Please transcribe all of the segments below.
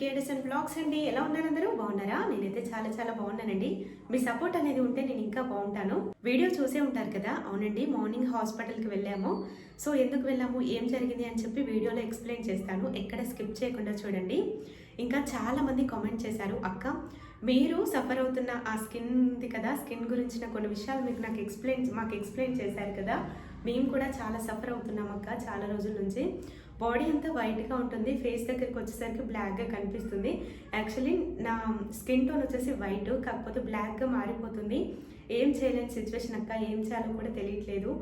కేడిసన్ blogs అండి. ఎలా ఉన్నారు అందరూ? బాగున్నారా? నేనైతే చాలా చాలా బాగున్నానండి. మీ సపోర్ట్ అనేది ఉంటే నేను ఇంకా బాగుంటాను. వీడియో చూసే ఉంటారు కదా? అవునండి మార్నింగ్ హాస్పిటల్కి వెళ్ళాము. సో ఎందుకు వెళ్ళాము? ఏం జరిగింది? అని చెప్పి వీడియోలో ఎక్స్ప్లెయిన్ చేస్తాను. ఎక్కడ స్కిప్ చేయకుండా చూడండి. ఇంకా చాలా మంది కామెంట్ చేశారు అక్క మీరు సఫర్ అవుతున్న ఆ స్కిన్ ఉంది కదా? స్కిన్ గురించిన కొన్ని విషయాలు మీకు నాకు ఎక్స్ప్లెయిన్ మాకు ఎక్స్ప్లెయిన్ చేశారు కదా? మేము కూడా చాలా సఫర్ అవుతున్నాం అక్క చాలా రోజుల నుంచి. బాడీ అంతా వైట్గా ఉంటుంది. ఫేస్ దగ్గరికి వచ్చేసరికి బ్లాక్గా కనిపిస్తుంది. యాక్చువల్లీ నా స్కిన్ టోన్ వచ్చేసి వైట్ కాకపోతే బ్లాక్గా మారిపోతుంది. ఏం చేయలేని సిచ్యువేషన్ అక్క ఏం చేయాలో కూడా తెలియట్లేదు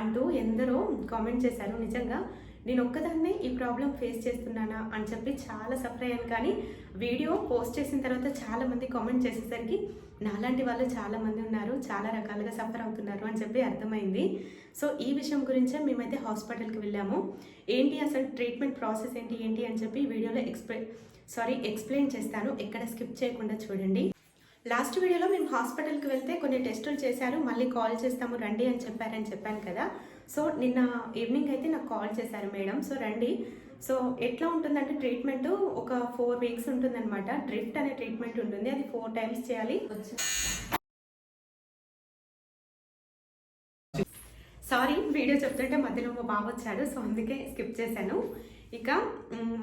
అంటూ ఎందరో కామెంట్ చేశారు. నిజంగా నేను ఒక్కదాన్నే ఈ ప్రాబ్లం ఫేస్ చేస్తున్నానా అని చెప్పి చాలా సఫర్ అయ్యాను. కానీ వీడియో పోస్ట్ చేసిన తర్వాత చాలా మంది కామెంట్ చేసేసరికి నాలాంటి వాళ్ళు చాలామంది ఉన్నారు చాలా రకాలుగా సఫర్ అవుతున్నారు అని చెప్పి అర్థమైంది. సో ఈ విషయం గురించే మేమైతే హాస్పిటల్కి వెళ్ళాము. ఏంటి అసలు ట్రీట్మెంట్ ప్రాసెస్ ఏంటి ఏంటి అని చెప్పి వీడియోలో ఎక్స్ప్లెయిన్ సారీ ఎక్స్ప్లెయిన్ చేస్తాను. ఎక్కడ స్కిప్ చేయకుండా చూడండి. లాస్ట్ వీడియోలో మేము హాస్పిటల్కి వెళ్తే కొన్ని టెస్టులు చేశారు మళ్ళీ కాల్ చేస్తాము రండి అని చెప్పారని చెప్పాను కదా. సో నిన్న ఈవినింగ్ అయితే నాకు కాల్ చేశారు మేడం. సో రండి. సో ఎట్లా ఉంటుందంటే ట్రీట్మెంట్ ఒక ఫోర్ వీక్స్ ఉంటుందన్నమాట. డ్రిఫ్ట్ అనే ట్రీట్మెంట్ ఉంటుంది. అది ఫోర్ టైమ్స్ చేయాలి. సారీ వీడియో చెప్తుంటే మధ్యలో మా బాబు వచ్చాడు. సో అందుకే స్కిప్ చేశాను. ఇక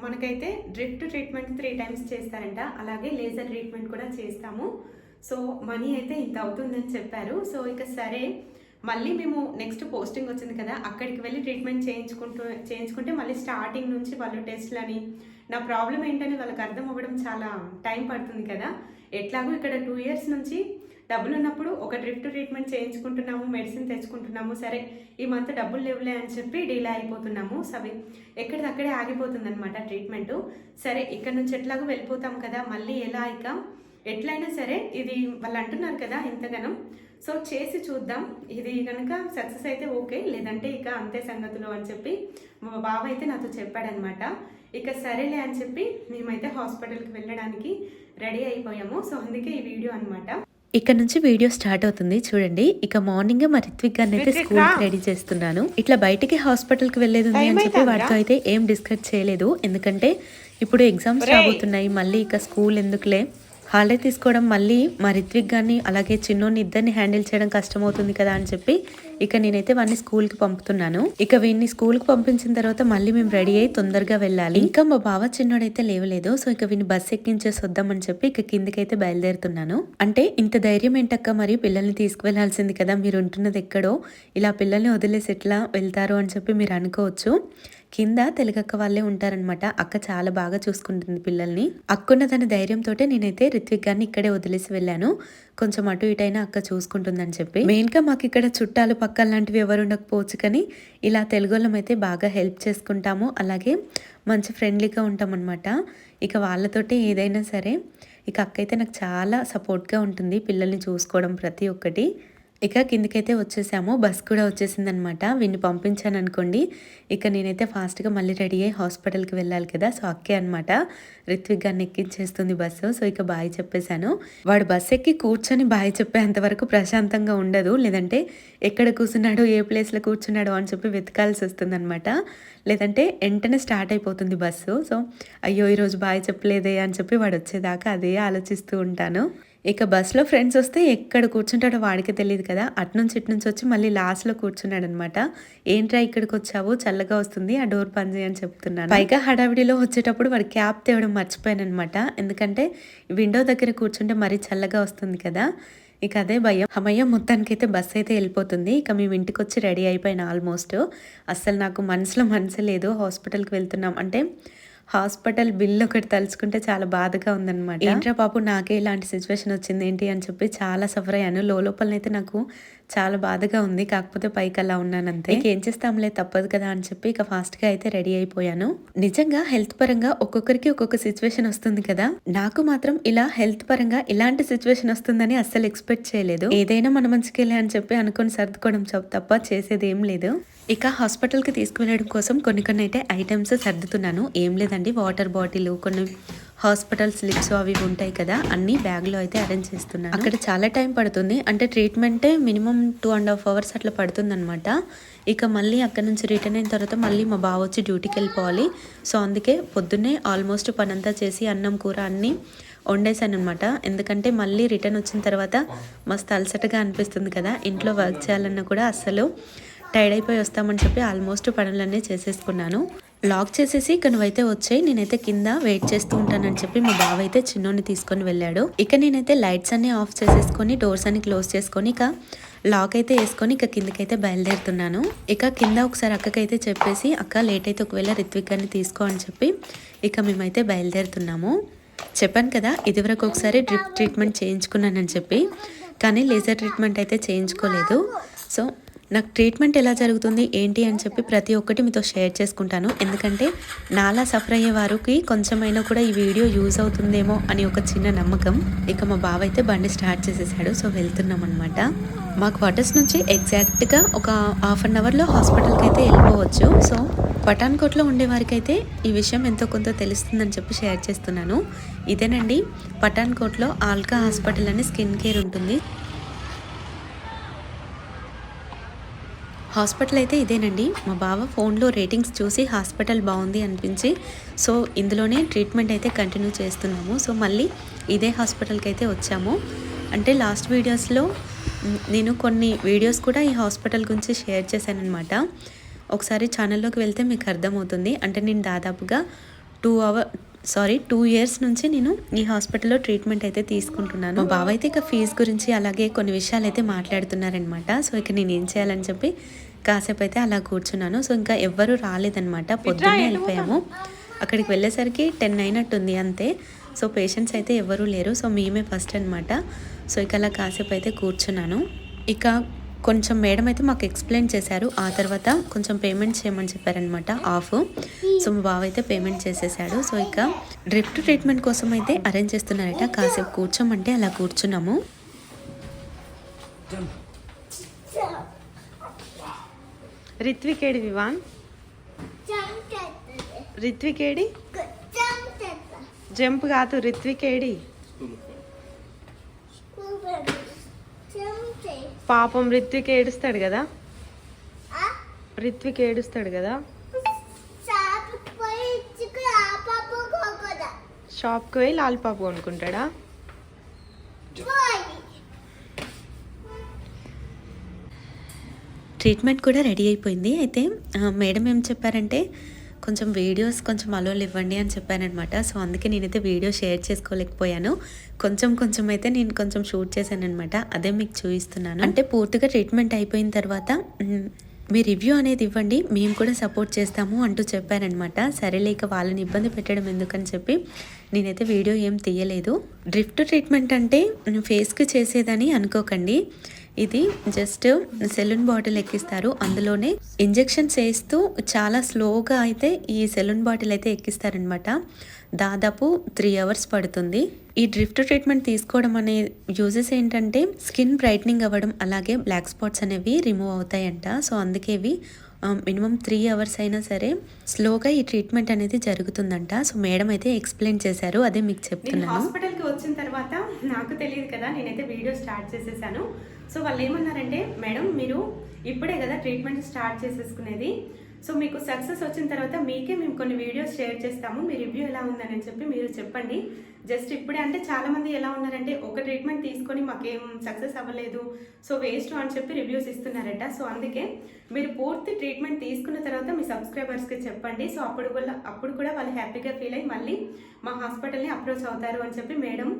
మనకైతే డ్రిఫ్ట్ ట్రీట్మెంట్ త్రీ టైమ్స్ చేస్తారంట. అలాగే లేజర్ ట్రీట్మెంట్ కూడా చేస్తాము. సో మనీ అయితే ఇంత అవుతుందని చెప్పారు. సో ఇక సరే. మళ్ళీ మేము నెక్స్ట్ పోస్టింగ్ వచ్చింది కదా అక్కడికి వెళ్ళి ట్రీట్మెంట్ చేయించుకుంటూ చేయించుకుంటే మళ్ళీ స్టార్టింగ్ నుంచి వాళ్ళు టెస్ట్లని నా ప్రాబ్లం ఏంటని వాళ్ళకి అర్థం అవ్వడం చాలా టైం పడుతుంది కదా. ఎట్లాగో ఇక్కడ టూ ఇయర్స్ నుంచి డబ్బులు ఉన్నప్పుడు ఒక డ్రిఫ్ట్ ట్రీట్మెంట్ చేయించుకుంటున్నాము మెడిసిన్ తెచ్చుకుంటున్నాము సరే ఈ మంత్ డబ్బులు లేవులే అని చెప్పి డీలే అయిపోతున్నాము సవి ఎక్కడిదక్కడే ఆగిపోతుంది అనమాట ట్రీట్మెంట్. సరే ఇక్కడ నుంచి ఎట్లాగో వెళ్ళిపోతాం కదా మళ్ళీ ఎలా ఇక? ఎట్లయినా సరే ఇది వాళ్ళు అంటున్నారు కదా ఇంతగానం. సో చేసి చూద్దాం. ఇది కనుక సక్సెస్ అయితే ఓకే లేదంటే ఇక అంతే సంగతులు అని చెప్పి మా బావ అయితే నాతో చెప్పాడనమాట ఇక సరేలే అని చెప్పి మేమైతే హాస్పిటల్కి వెళ్ళడానికి రెడీ అయిపోయాము. సో అందుకే ఈ వీడియో అనమాట ఇక్కడ నుంచి వీడియో స్టార్ట్ అవుతుంది చూడండి ఇక మార్నింగ్ మా రిత్విక్ గారిని అయితే స్కూల్. రెడీ చేస్తున్నాను ఇట్లా బయటికి హాస్పిటల్కి వెళ్ళేది ఉంది అని చెప్పి? వాటితో అయితే ఏం డిస్కస్ చేయలేదు ఎందుకంటే ఇప్పుడు ఎగ్జామ్స్. రాబోతున్నాయి మళ్ళీ ఇక స్కూల్ ఎందుకులే హాలిడే తీసుకోవడం మళ్ళీ మా రిత్విక్ గారిని అలాగే చిన్నోని ఇద్దరిని హ్యాండిల్ చేయడం కష్టం అవుతుంది కదా అని చెప్పి ఇక నేనైతే వాడిని స్కూల్కి పంపుతున్నాను. ఇక వీడిని స్కూల్కి పంపించిన తర్వాత మళ్ళీ మేము రెడీ అయ్యి తొందరగా వెళ్ళాలి. ఇంకా మా బావ చిన్నోడైతే లేవలేదు. సో ఇక వీని బస్ ఎక్కించేసి వద్దామని చెప్పి ఇక కిందకైతే బయలుదేరుతున్నాను. అంటే ఇంత ధైర్యం ఏంటక్క? మరి పిల్లల్ని తీసుకువెళ్ళాల్సింది కదా. మీరు ఉంటున్నది ఎక్కడో? ఇలా పిల్లల్ని వదిలేసి ఎట్లా వెళ్తారు అని చెప్పి మీరు అనుకోవచ్చు. కింద తెలుగక్క వాళ్ళే ఉంటారనమాట అక్క చాలా బాగా చూసుకుంటుంది పిల్లల్ని. అక్కున్న తన ధైర్యంతో నేనైతే రిత్విక్ గారిని ఇక్కడే వదిలేసి వెళ్ళాను. కొంచెం అటు ఇటైనా అక్క చూసుకుంటుందని చెప్పి. మెయిన్గా మాకు ఇక్కడ చుట్టాలు పక్కల లాంటివి ఎవరు ఉండకపోవచ్చు కానీ ఇలా తెలుగులం అయితే బాగా హెల్ప్ చేసుకుంటాము. అలాగే మంచి ఫ్రెండ్లీగా ఉంటామన్నమాట. ఇక వాళ్ళతోటి ఏదైనా సరే ఇక అక్క అయితే నాకు చాలా సపోర్ట్గా ఉంటుంది పిల్లల్ని చూసుకోవడం ప్రతి ఒక్కటి. ఇక కిందకైతే వచ్చేసాము. బస్ కూడా వచ్చేసింది అనమాట వీడిని పంపించాను అనుకోండి ఇక నేనైతే ఫాస్ట్గా మళ్ళీ రెడీ అయ్యి హాస్పిటల్కి వెళ్ళాలి కదా. సో అక్కే అనమాట రిత్విక్ గారిని ఎక్కించేస్తుంది బస్సు. సో ఇక బాయ్ చెప్పేశాను. వాడు బస్ ఎక్కి కూర్చొని బాయ్ చెప్పేంత వరకు ప్రశాంతంగా ఉండదు. లేదంటే ఎక్కడ కూర్చున్నాడు ఏ ప్లేస్లో కూర్చున్నాడు అని చెప్పి వెతకాల్సి వస్తుంది లేదంటే వెంటనే స్టార్ట్ అయిపోతుంది బస్సు. సో అయ్యో ఈరోజు బాయ్ చెప్పలేదే అని చెప్పి వాడు వచ్చేదాకా అదే ఆలోచిస్తూ ఉంటాను. ఇక బస్సులో ఫ్రెండ్స్ వస్తే ఎక్కడ కూర్చుంటాడో వాడికి తెలియదు కదా. అటు నుంచి ఇటు నుంచి వచ్చి మళ్ళీ లాస్ట్లో కూర్చున్నాడు అనమాట ఏంట్రా ఇక్కడికి వచ్చావు? చల్లగా వస్తుంది. ఆ డోర్ పని అని చెప్తున్నాను. పైగా హడావిడిలో వచ్చేటప్పుడు వాడు క్యాప్ తేవడం మర్చిపోయాను అనమాట ఎందుకంటే విండో దగ్గర కూర్చుంటే మరీ చల్లగా వస్తుంది కదా. ఇక అదే భయం. అమ్మయ్య మొత్తానికైతే బస్ అయితే వెళ్ళిపోతుంది. ఇక మేము ఇంటికి వచ్చి రెడీ అయిపోయిన ఆల్మోస్ట్. అస్సలు నాకు మనసులో మనసు లేదు. హాస్పిటల్కి వెళ్తున్నాం. అంటే హాస్పిటల్ బిల్ ఒకటి తలుచుకుంటే చాలా బాధగా ఉందన్నమాట. ఏంట్రా పాపు నాకే ఇలాంటి సిచ్యువేషన్ వచ్చింది ఏంటి అని చెప్పి చాలా సఫర్ అయ్యాను. లోపలనైతే నాకు చాలా బాధగా ఉంది కాకపోతే పైకి అలా ఉన్నాను అంతే. ఇక ఏం చేస్తాంలే తప్పదు కదా అని చెప్పి ఇక ఫాస్ట్గా అయితే రెడీ అయిపోయాను. నిజంగా హెల్త్ పరంగా ఒక్కొక్కరికి ఒక్కొక్క సిచ్యువేషన్ వస్తుంది కదా. నాకు మాత్రం ఇలా హెల్త్ పరంగా ఇలాంటి సిచ్యువేషన్ వస్తుందని అస్సలు ఎక్స్పెక్ట్ చేయలేదు. ఏదైనా మన మంచికెళ్ళే అని చెప్పి అనుకొని సర్దుకోవడం తప్ప చేసేది ఏం లేదు. ఇక హాస్పిటల్కి తీసుకువెళ్ళడం కోసం కొన్ని కొన్ని అయితే ఐటమ్స్ సర్దుతున్నాను. ఏం అండి. వాటర్ బాటిల్ కొన్ని హాస్పిటల్ స్లిప్స్ అవి ఉంటాయి కదా అన్ని బ్యాగ్లో అయితే అరేంజ్ చేస్తున్నాను. అక్కడ చాలా టైం పడుతుంది. అంటే ట్రీట్మెంటే minimum two and half hours అట్లా పడుతుంది అనమాట ఇక మళ్ళీ అక్కడ నుంచి రిటర్న్ అయిన తర్వాత మళ్ళీ మా బావ వచ్చి డ్యూటీకి వెళ్ళిపోవాలి. సో అందుకే పొద్దున్నే ఆల్మోస్ట్ పనంతా చేసి అన్నం కూర అన్నీ వండేసాను అనమాట ఎందుకంటే మళ్ళీ రిటర్న్ వచ్చిన తర్వాత మస్తు అలసటగా అనిపిస్తుంది కదా ఇంట్లో వర్క్ చేయాలన్నా కూడా అస్సలు టైర్డ్ అయిపోయి వస్తామని చెప్పి ఆల్మోస్ట్ పనులన్నీ చేసేసుకున్నాను. లాక్ చేసేసి ఇక నువ్వైతే వచ్చాయి నేనైతే కింద వెయిట్ చేస్తూ ఉంటానని చెప్పి మా బావ అయితే చిన్నోని తీసుకొని వెళ్ళాడు. ఇక నేనైతే లైట్స్ అన్ని ఆఫ్ చేసేసుకొని డోర్స్ అన్ని క్లోజ్ చేసుకొని ఇక లాక్ అయితే వేసుకొని ఇక కిందకైతే బయలుదేరుతున్నాను. ఇక కింద ఒకసారి అక్కకైతే చెప్పేసి అక్క లేట్ అయితే ఒకవేళ రిత్విక్ అని తీసుకో అని చెప్పి ఇక మేమైతే బయలుదేరుతున్నాము. చెప్పాను కదా ఇదివరకు ఒకసారి డ్రిప్ ట్రీట్మెంట్ చేయించుకున్నానని చెప్పి కానీ లేజర్ ట్రీట్మెంట్ అయితే చేయించుకోలేదు. సో నాకు ట్రీట్మెంట్ ఎలా జరుగుతుంది ఏంటి అని చెప్పి ప్రతి ఒక్కటి మీతో షేర్ చేసుకుంటాను. ఎందుకంటే నాలా సఫర్ అయ్యే వారికి కొంచెమైనా కూడా ఈ వీడియో యూజ్ అవుతుందేమో అని ఒక చిన్న నమ్మకం. ఇక మా బావ అయితే బండి స్టార్ట్ చేసేసాడు. సో వెళ్తున్నాం అనమాట మా క్వార్టర్స్ నుంచి ఎగ్జాక్ట్గా ఒక హాఫ్ అన్ అవర్లో హాస్పిటల్కి అయితే వెళ్ళిపోవచ్చు. సో పఠాన్కోట్లో ఉండేవారికైతే ఈ విషయం ఎంతో కొంత తెలుస్తుందని చెప్పి షేర్ చేస్తున్నాను. ఇదేనండి పఠాన్కోట్లో ఆల్కా హాస్పిటల్ అని స్కిన్ కేర్ ఉంటుంది. హాస్పిటల్ అయితే ఇదేనండి. మా బావ ఫోన్లో రేటింగ్స్ చూసి హాస్పిటల్ బాగుంది అనిపించి సో ఇందులోనే ట్రీట్మెంట్ అయితే కంటిన్యూ చేస్తున్నాము. సో మళ్ళీ ఇదే హాస్పిటల్కి అయితే వచ్చాము. అంటే లాస్ట్ వీడియోస్లో నేను కొన్ని వీడియోస్ కూడా ఈ హాస్పిటల్ గురించి షేర్ చేశాను అనమాట ఒకసారి ఛానల్లోకి వెళ్తే మీకు అర్థమవుతుంది. అంటే నేను దాదాపుగా two hour sorry two years నుంచి నేను ఈ హాస్పిటల్లో ట్రీట్మెంట్ అయితే తీసుకుంటున్నాను. మా బావ అయితే ఇక ఫీజు గురించి అలాగే కొన్ని విషయాలు అయితే మాట్లాడుతున్నారనమాట సో ఇక నేను ఏం చేయాలని చెప్పి కాసేపు అయితే అలా కూర్చున్నాను. సో ఇంకా ఎవ్వరూ రాలేదనమాట పొద్దున్నే వెళ్ళిపోయాము. అక్కడికి వెళ్ళేసరికి టెన్ అయినట్టుంది అంతే. సో పేషెంట్స్ అయితే ఎవరూ లేరు. సో మేమే ఫస్ట్ అనమాట సో ఇక అలా కాసేపు అయితే కూర్చున్నాను. ఇక కొంచెం మేడం అయితే మాకు ఎక్స్ప్లెయిన్ చేశారు. ఆ తర్వాత కొంచెం పేమెంట్ చేయమని చెప్పారనమాట ఆఫ్. సో మా బావ అయితే పేమెంట్ చేసేసాడు. సో ఇక డ్రిఫ్ట్ ట్రీట్మెంట్ కోసం అయితే అరేంజ్ చేస్తున్నారట. కాసేపు కూర్చోమంటే అలా కూర్చున్నాము. రిత్విక్ ఏడి వివాన్? రిత్విక్ ఏడి? జంప్ కాదు రిత్విక్ ఏడి? పాపం రిత్విక్ ఏడుస్తాడు కదా? రిత్విక్ ఏడుస్తాడు కదా? షాప్కి పోయి లాలిపాప్ కొనుక్కుంటాడా? ట్రీట్మెంట్ కూడా రెడీ అయిపోయింది. అయితే మేడం ఏం చెప్పారంటే కొంచెం వీడియోస్ కొంచెం అలోలు ఇవ్వండి అని చెప్పానమాట సో అందుకే నేనైతే వీడియో షేర్ చేసుకోలేకపోయాను. కొంచెం కొంచెం అయితే నేను కొంచెం షూట్ చేశాను అనమాట అదే మీకు చూపిస్తున్నాను. అంటే పూర్తిగా ట్రీట్మెంట్ అయిపోయిన తర్వాత మీ రివ్యూ అనేది ఇవ్వండి. మేము కూడా సపోర్ట్ చేస్తాము అంటూ చెప్పారనమాట సరే లేక వాళ్ళని ఇబ్బంది పెట్టడం ఎందుకని చెప్పి నేనైతే వీడియో ఏం తీయలేదు. డ్రిఫ్ట్ ట్రీట్మెంట్ అంటే ఫేస్కి చేసేదని అనుకోకండి. ఇది జస్ట్ సెలూన్ బాటిల్ ఎక్కిస్తారు. అందులోనే ఇంజెక్షన్స్ వేస్తూ చాలా స్లోగా అయితే ఈ సెలూన్ బాటిల్ అయితే ఎక్కిస్తారనమాట దాదాపు త్రీ అవర్స్ పడుతుంది. ఈ డ్రిఫ్ట్ ట్రీట్మెంట్ తీసుకోవడం అనే యూజెస్ ఏంటంటే స్కిన్ బ్రైట్నింగ్ అవ్వడం అలాగే బ్లాక్ స్పాట్స్ అనేవి రిమూవ్ అవుతాయంట. సో అందుకే ఇవి మినిమం త్రీ అవర్స్ అయినా సరే స్లోగా ఈ ట్రీట్మెంట్ అనేది జరుగుతుందంట. సో మేడం అయితే ఎక్స్ప్లెయిన్ చేశారు. అదే మీకు నేను చెప్తున్నాను. హాస్పిటల్కి వచ్చిన తర్వాత నాకు తెలియదు కదా నేనైతే వీడియో స్టార్ట్ చేసేసాను. సో వాళ్ళు ఏమన్నారంటే మేడం మీరు ఇప్పుడే కదా ట్రీట్మెంట్ స్టార్ట్ చేసేసుకునేది. సో మీకు సక్సెస్ వచ్చిన తర్వాత మీకే మేము కొన్ని వీడియోస్ షేర్ చేస్తాము. మీ రివ్యూ ఎలా ఉందని చెప్పి మీరు చెప్పండి. జస్ట్ ఇప్పుడే అంటే చాలామంది ఎలా ఉన్నారంటే ఒక ట్రీట్మెంట్ తీసుకొని మాకేం సక్సెస్ అవ్వలేదు. సో వేస్ట్ అని చెప్పి రివ్యూస్ ఇస్తున్నారట. సో అందుకే మీరు పూర్తి ట్రీట్మెంట్ తీసుకున్న తర్వాత మీ సబ్స్క్రైబర్స్కి చెప్పండి. సో అప్పుడు వల్ల అప్పుడు కూడా వాళ్ళు హ్యాపీగా ఫీల్ అయ్యి మళ్ళీ మా హాస్పిటల్ని అప్రోచ్ అవుతారు అని చెప్పి మేడం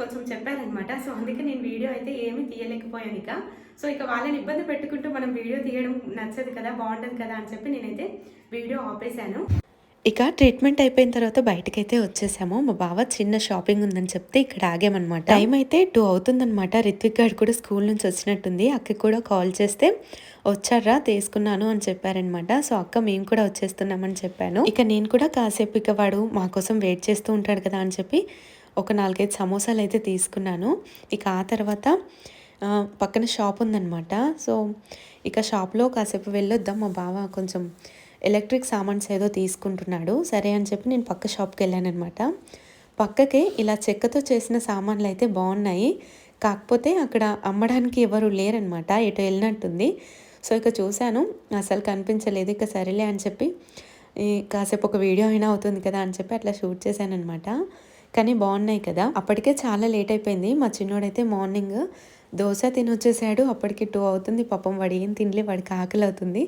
కొంచెం చెప్పారనమాట సో అందుకే నేను వీడియో అయితే ఏమీ తీయలేకపోయాను ఇక. సో ఇక వాళ్ళని ఇబ్బంది పెట్టుకుంటూ మనం వీడియో తీయడం నచ్చదు కదా బాగుండదు కదా అని చెప్పి నేనైతే వీడియో ఆపేశాను. ఇక ట్రీట్మెంట్ అయిపోయిన తర్వాత బయటకైతే వచ్చేసాము. మా బావ చిన్న షాపింగ్ ఉందని చెప్తే ఇక్కడ ఆగామన్నమాట. టైం అయితే టూ అవుతుందన్నమాట. రిత్విక్ గారు కూడా స్కూల్ నుంచి వచ్చినట్టుంది. అక్కకి కూడా కాల్ చేస్తే వచ్చారా తీసుకున్నాను అని చెప్పారనమాట సో అక్క మేము కూడా వచ్చేస్తున్నామని చెప్పాను. ఇక నేను కూడా కాసేపు ఇక వాడు మా కోసం వెయిట్ చేస్తూ ఉంటాడు కదా అని చెప్పి ఒక నాలుగైదు సమోసాలు అయితే తీసుకున్నాను. ఇక ఆ తర్వాత పక్కన షాప్ ఉందన్నమాట. సో ఇక షాప్లో కాసేపు వెళ్ళొద్దాం. మా బావ కొంచెం ఎలక్ట్రిక్ సామాన్స్ ఏదో తీసుకుంటున్నాడు. సరే అని చెప్పి నేను పక్క షాప్కి వెళ్ళాను అనమాట పక్కకే ఇలా చెక్కతో చేసిన సామాన్లు అయితే బాగున్నాయి కాకపోతే అక్కడ అమ్మడానికి ఎవరు లేరనమాట ఎటు వెళ్ళినట్టుంది. సో ఇక చూశాను. అసలు కనిపించలేదు. ఇక సరేలే అని చెప్పి కాసేపు ఒక వీడియో అయినా అవుతుంది కదా అని చెప్పి అట్లా షూట్ చేశాను అనమాట కానీ బాగున్నాయి కదా. అప్పటికే చాలా లేట్ అయిపోయింది. మా చిన్నోడైతే మార్నింగ్ దోశ తినొచ్చేసాడు. అప్పటికి టూ అవుతుంది. పాపం వాడు ఏం తినలే వాడికి ఆకలి అవుతుంది.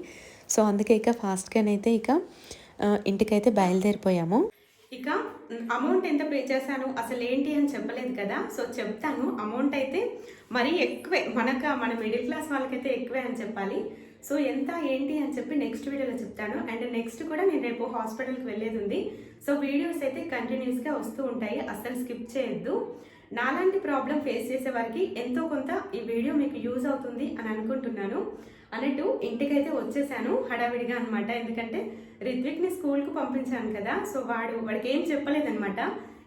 సో అందుకే ఇక ఫాస్ట్గానైతే ఇక ఇంటికైతే బయలుదేరిపోయాము. ఇక అమౌంట్ ఎంత పే చేశాను? అసలు ఏంటి అని చెప్పలేదు కదా. సో చెప్తాను. అమౌంట్ అయితే మరీ ఎక్కువే. మనకు మన మిడిల్ క్లాస్ వాళ్ళకైతే ఎక్కువే అని చెప్పాలి. సో ఎంత ఏంటి అని చెప్పి నెక్స్ట్ వీడియోలో చెప్తాను. అండ్ నెక్స్ట్ కూడా నేను రేపు హాస్పిటల్కి వెళ్ళేది ఉంది. సో వీడియోస్ అయితే కంటిన్యూస్గా వస్తూ ఉంటాయి. అస్సలు స్కిప్ చేయొద్దు. నాలాంటి ప్రాబ్లం ఫేస్ చేసే వారికి ఎంతో కొంత ఈ వీడియో మీకు యూజ్ అవుతుంది అని అనుకుంటున్నాను. అన్నట్టు ఇంటికైతే వచ్చేసాను హడావిడిగా అనమాట ఎందుకంటే రిత్విక్ని స్కూల్కి పంపించాను కదా. సో వాడు వాడికి ఏం చెప్పలేదనమాట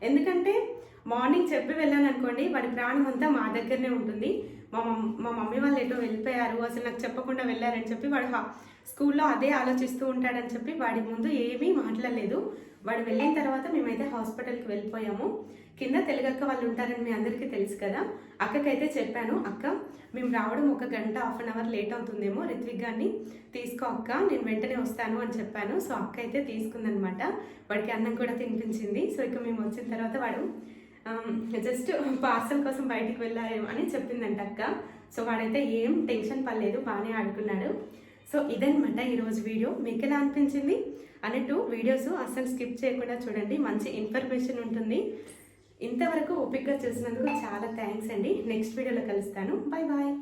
ఎందుకంటే మార్నింగ్ చెప్పి వెళ్ళాను అనుకోండి వాడి ప్రాణం అంతా మా దగ్గరనే ఉంటుంది. మా మా మమ్మీ వాళ్ళు ఎటో వెళ్ళిపోయారు అసలు నాకు చెప్పకుండా వెళ్ళారని చెప్పి వాడు హా- స్కూల్లో అదే ఆలోచిస్తూ ఉంటాడని చెప్పి వాడి ముందు ఏమీ మాట్లాడలేదు. వాడు వెళ్ళిన తర్వాత మేమైతే హాస్పిటల్కి వెళ్ళిపోయాము. కింద తెలుగక్క వాళ్ళు ఉంటారని మీ అందరికీ తెలుసు కదా. అక్కకైతే చెప్పాను అక్క మేము రావడం ఒక గంట హాఫ్ అన్ అవర్ లేట్ అవుతుందేమో రిత్విక్ గారిని తీసుకో అక్క నేను వెంటనే వస్తాను అని చెప్పాను. సో అక్క అయితే తీసుకుందనమాట. వాడికి అన్నం కూడా తినిపించింది. సో ఇక మేము వచ్చిన తర్వాత వాడు జస్ట్ పార్సల్ కోసం బయటికి వెళ్ళారేమో అని చెప్పిందంట అక్క. సో వాడైతే ఏం టెన్షన్ పడలేదు బాగానే ఆడుకున్నాడు. సో ఇదనమాట ఈరోజు వీడియో. మీకు ఎలా అనిపించింది? అన్నట్టు వీడియోస్ అస్సలు స్కిప్ చేయకుండా చూడండి మంచి ఇన్ఫర్మేషన్ ఉంటుంది. ఇంతవరకు ఓపిక్గా చూసినందుకు చాలా థ్యాంక్స్ అండి. నెక్స్ట్ వీడియోలో కలుస్తాను. Bye bye.